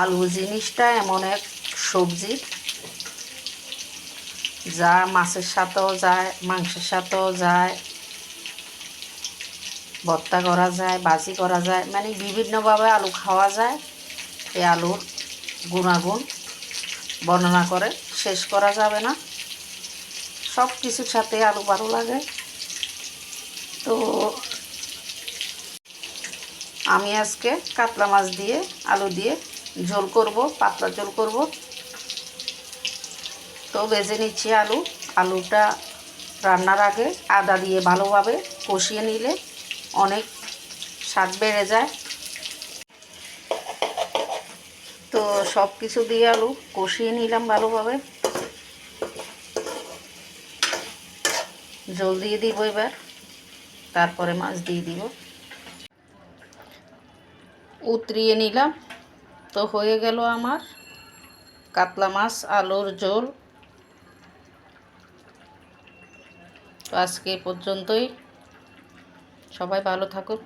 আলু জিনিসটা এমন এক সবজি, যা মাছের সাথেও যায়, মাংসের সাথেও যায়, ভর্তা করা যায় বাজি করা যায় মানে বিভিন্নভাবে আলু খাওয়া যায়। এই আলুর গুণাগুণ বর্ণনা করে শেষ করা যাবে না। সব কিছুর সাথে আলু ভালো লাগে। তো আমি আজকে কাতলা মাছ দিয়ে, আলু দিয়ে ঝোল করব, পাতলা ঝোল করব। তো ভেজে নিচ্ছি আলু। আলুটা রান্নার আগে আদা দিয়ে ভালোভাবে কষিয়ে নিলে অনেক স্বাদ বেড়ে যায়। তো সব কিছু দিয়ে আলু কষিয়ে নিলাম ভালোভাবে। জল দিয়ে দিব এবার, তারপরে মাছ দিয়ে দিব। উতরিয়ে নিলাম। তো হয়ে গেল আমার কাতলা মাছ আলুর ঝোল। তো আজকে পর্যন্তই। সবাই ভালো থাকুক